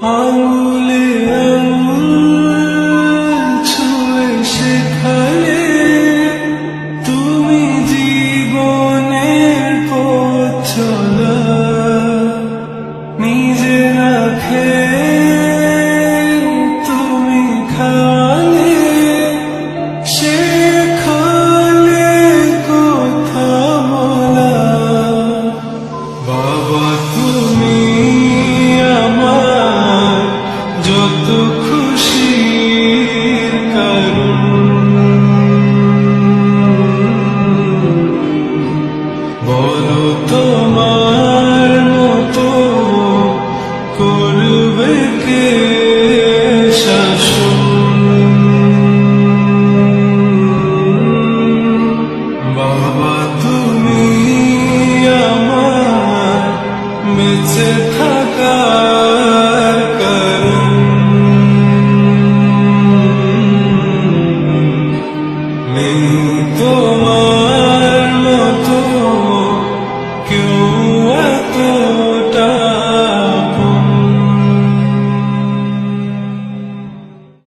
Hallelujah. কত খুশি বলো তোমার মতো কে শাসন? বাবা তুমি থাকা من طول